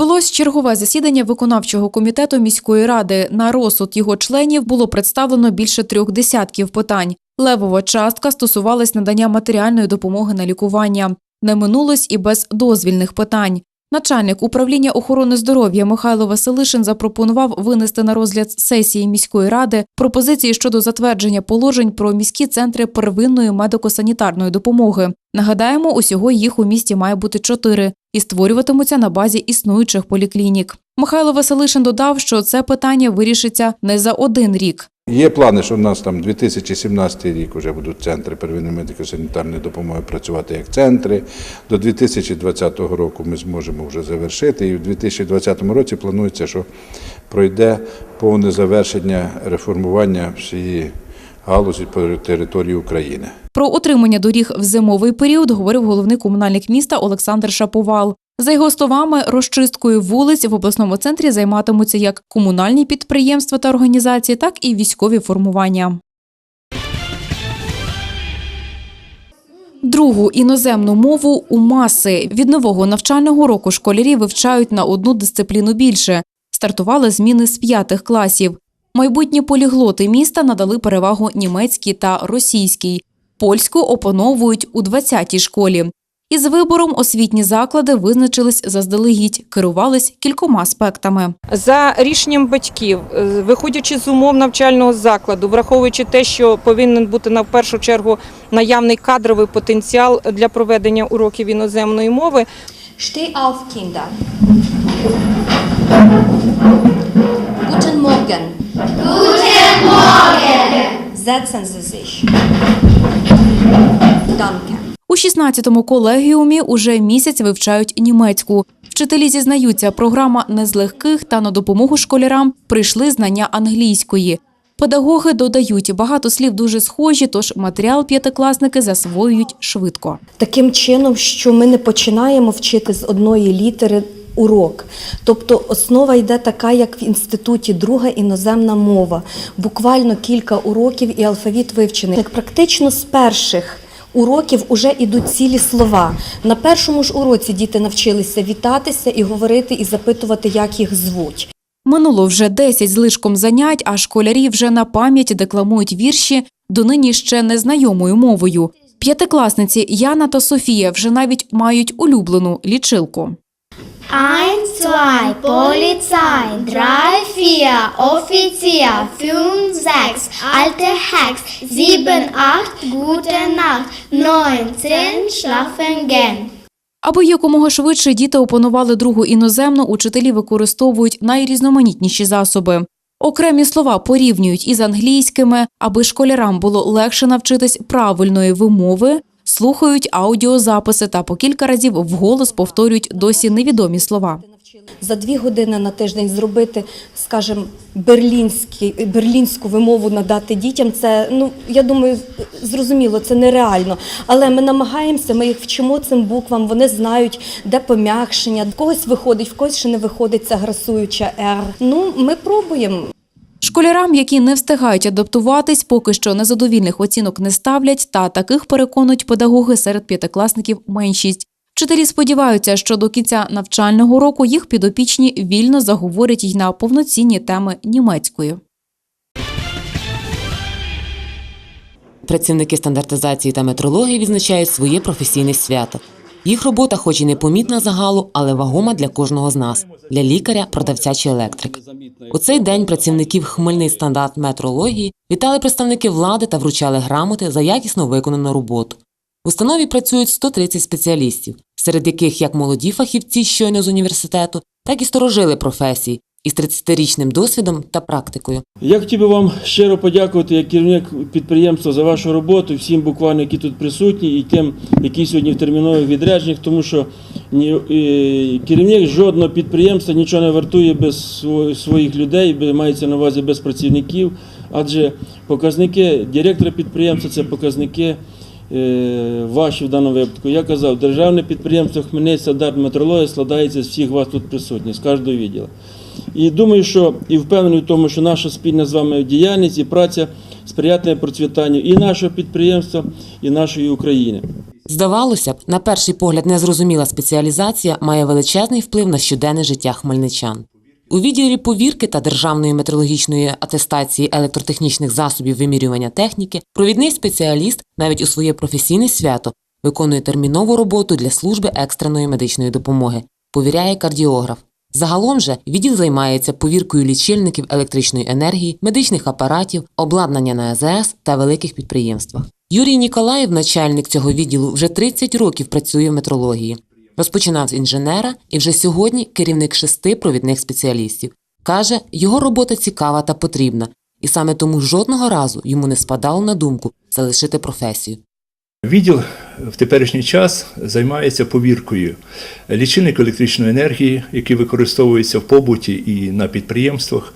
Відбулось чергове засідання виконавчого комітету міської ради. На розсуд його членів було представлено більше трьох десятків питань. Левова частка стосувалась надання матеріальної допомоги на лікування. Не минулось і без дозвільних питань. Начальник управління охорони здоров'я Михайло Василишин запропонував винести на розгляд сесії міської ради пропозиції щодо затвердження положень про міські центри первинної медико-санітарної допомоги. Нагадаємо, усього їх у місті має бути чотири і створюватимуться на базі існуючих поліклінік. Михайло Василишин додав, що це питання вирішиться не за один рік. Є плани, що в нас там 2017 рік вже будуть центри первинної медико-санітарної допомоги працювати як центри. До 2020 року ми зможемо вже завершити. І в 2020 році планується, що пройде повне завершення реформування всієї галузі по території України. Про отримання доріг в зимовий період говорив головний комунальник міста Олександр Шаповал. За його словами, розчисткою вулиць в обласному центрі займатимуться як комунальні підприємства та організації, так і військові формування. Другу іноземну мову у маси від нового навчального року школярі вивчають на одну дисципліну більше. Стартували зміни з п'ятих класів. Майбутні поліглоти міста надали перевагу німецькій та російській. Польську опановують у 20-й школі. Із вибором освітні заклади визначились заздалегідь, керувались кількома аспектами. За рішенням батьків, е, виходячи з умов навчального закладу, враховуючи те, що повинен бути на в першу чергу наявний кадровий потенціал для проведення уроків іноземної мови, Steh auf, Kinder. Guten Morgen. Guten Morgen. Setzen Sie sich. Danke. У 16-му колегіумі уже місяць вивчають німецьку. Вчителі зізнаються, програма не з легких та на допомогу школярам прийшли знання англійської. Педагоги додають, багато слів дуже схожі, тож матеріал п'ятикласники засвоюють швидко. таким чином, що ми не починаємо вчити з одної літери урок. Тобто основа йде така, як в інституті, друга іноземна мова. Буквально кілька уроків і алфавіт вивчений. Як Практично з перших уроків вже йдуть цілі слова. На першому ж уроці діти навчилися вітатися і говорити, і запитувати, як їх звуть. Минуло вже 10 з лишком занять, а школярі вже на пам'ять декламують вірші донині ще незнайомою мовою. П'ятикласниці Яна та Софія вже навіть мають улюблену лічилку. Eins, zwei, Polizei, drei, vier, Offizier, fünf, sechs, alte Hex, sieben, acht, gute Nacht, neun, zehn, schlafen gehen. Аби якомога швидше діти опанували другу іноземну, учителі використовують найрізноманітніші засоби. Окремі слова порівнюють із англійськими, аби школярам було легше навчитись правильної вимови, слухають аудіозаписи та по кілька разів вголос повторюють досі невідомі слова. За дві години на тиждень зробити, скажімо, берлінський, берлінську вимову надати дітям, це, ну, я думаю, зрозуміло, це нереально. Але ми намагаємося, ми їх вчимо цим буквам, вони знають, де пом'якшення, в когось виходить, в когось ще не виходить ця грасуюча «р». Ну, ми пробуємо. Школярам, які не встигають адаптуватись, поки що незадовільних оцінок не ставлять, та таких переконують педагоги серед п'ятикласників меншість. Вчителі сподіваються, що до кінця навчального року їх підопічні вільно заговорять й на повноцінні теми німецькою. Працівники стандартизації та метрології відзначають своє професійне свято. Їх робота, хоч і непомітна загалу, але вагома для кожного з нас для лікаря, продавця чи електрика. У цей день працівників Хмельний стандарт метрології вітали представники влади та вручали грамоти за якісно виконану роботу. В установі працюють 130 спеціалістів, серед яких як молоді фахівці щойно з університету, так і сторожили професії із 30-річним досвідом та практикою. Я хотів би вам щиро подякувати як керівник підприємства за вашу роботу, всім буквально, які тут присутні, і тим, які сьогодні в термінових відрядженнях, тому що керівник жодного підприємства нічого не вартує без своїх людей, мається на увазі без працівників, адже показники директора підприємства це показники. е, Ваші в даному випадку. Я казав, державне підприємство Хмельницький стандарт метрології складається з всіх вас тут присутніх, з кожного відділу. І думаю, що і впевнений в тому, що наша спільна з вами діяльність і праця сприятиме процвітанню і нашого підприємства, і нашої України. Здавалося б, на перший погляд незрозуміла спеціалізація має величезний вплив на щоденне життя хмельничан. У відділі повірки та державної метрологічної атестації електротехнічних засобів вимірювання техніки провідний спеціаліст навіть у своє професійне свято виконує термінову роботу для служби екстреної медичної допомоги, повіряє кардіограф. Загалом же відділ займається повіркою лічильників електричної енергії, медичних апаратів, обладнання на АЗС та великих підприємствах. Юрій Ніколаєв, начальник цього відділу, вже 30 років працює в метрології. Розпочинав з інженера і вже сьогодні керівник шести провідних спеціалістів. Каже, його робота цікава та потрібна, і саме тому жодного разу йому не спадало на думку залишити професію. Відділ в теперішній час займається повіркою лічильник електричної енергії, які використовуються в побуті і на підприємствах,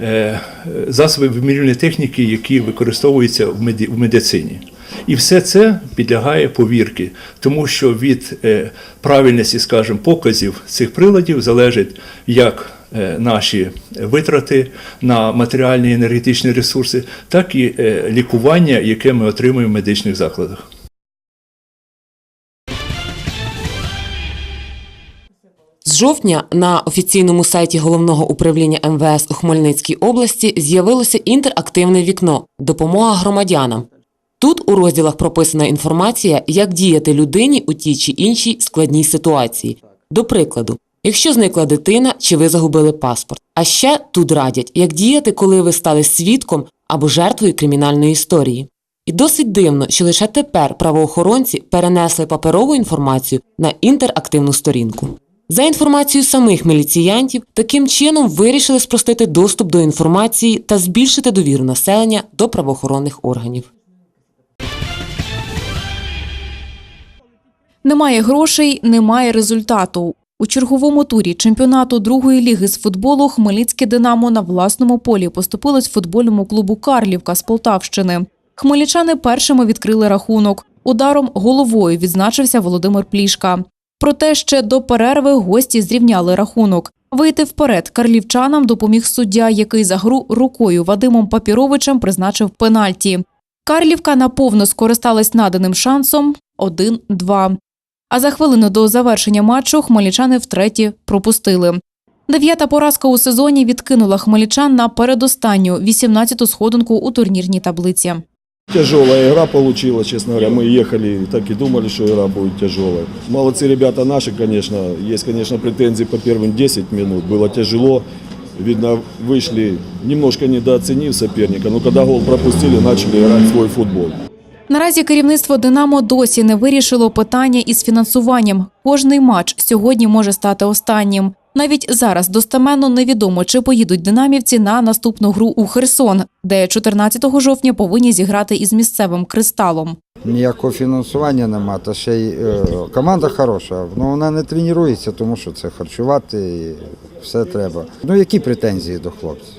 е, засоби вимірювальної техніки, які використовуються в медицині. І все це підлягає повірки, тому що від е, правильності, скажімо, показів цих приладів залежить як е, наші витрати на матеріальні і енергетичні ресурси, так і лікування, яке ми отримуємо в медичних закладах. Жовтня на офіційному сайті головного управління МВС у Хмельницькій області з'явилося інтерактивне вікно Допомога громадянам. Тут у розділах прописана інформація, як діяти людині у тій чи іншій складній ситуації. До прикладу, якщо зникла дитина чи ви загубили паспорт. А ще тут радять, як діяти, коли ви стали свідком або жертвою кримінальної історії. І досить дивно, що лише тепер правоохоронці перенесли паперову інформацію на інтерактивну сторінку. За інформацією самих міліціянтів, таким чином вирішили спростити доступ до інформації та збільшити довіру населення до правоохоронних органів. Немає грошей, немає результату. У черговому турі чемпіонату другої ліги з футболу Хмельницьке Динамо на власному полі поступилось футбольному клубу Карлівка з Полтавщини. Хмельничани першими відкрили рахунок. Ударом головою відзначився Володимир Плішка. Проте ще до перерви гості зрівняли рахунок. Вийти вперед карлівчанам допоміг суддя, який за гру рукою Вадимом Папіровичем призначив пенальті. Карлівка наповно скористалась наданим шансом 1-2. А за хвилину до завершення матчу хмельничани втретє пропустили. Дев'ята поразка у сезоні відкинула хмельничан на передостанню 18-ту сходинку у турнірній таблиці. Тяжелая игра получилась, честно говоря. Мы ехали, так и думали, что игра будет тяжелая. Молодцы ребята наши, конечно. Есть, конечно, претензии по первым 10 минут. Было тяжело. Видно, вышли, немножко недооценив соперника. Но когда гол пропустили, начали играть в свой футбол. Наразі керівництво Динамо досі не вирішило питання із фінансуванням. Кожний матч сьогодні може стати останнім. Навіть зараз достеменно невідомо, чи поїдуть динамівці на наступну гру у Херсон, де 14 жовтня повинні зіграти із місцевим кристалом. Ніякого фінансування нема, та ще й е, команда хороша, але вона не тренується, тому що це харчувати і все треба. Ну які претензії до хлопців?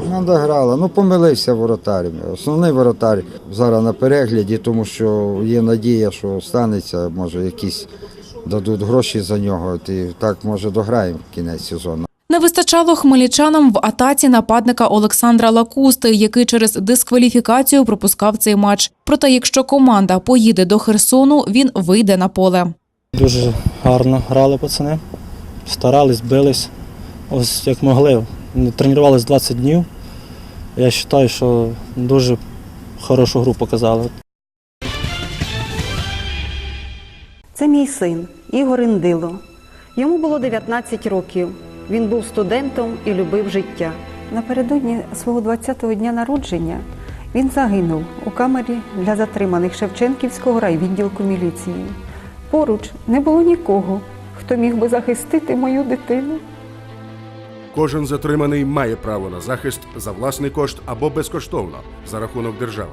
Команда грала, ну помилився воротар. Основний воротар зараз на перегляді, тому що є надія, що станеться, може якісь дадуть гроші за нього, і так може дограємо кінець сезону. Не вистачало хмельничанам в атаці нападника Олександра Лакусти, який через дискваліфікацію пропускав цей матч. Проте, якщо команда поїде до Херсону, він вийде на поле. Дуже гарно грали пацани, старались, бились, ось як могли. Тренувалися 20 днів. Я вважаю, що дуже хорошу гру показали. Це мій син Ігор Індило. Йому було 19 років. Він був студентом і любив життя. Напередодні свого 20-го дня народження він загинув у камері для затриманих Шевченківського райвідділку міліції. Поруч не було нікого, хто міг би захистити мою дитину. Кожен затриманий має право на захист за власний кошт або безкоштовно за рахунок держави.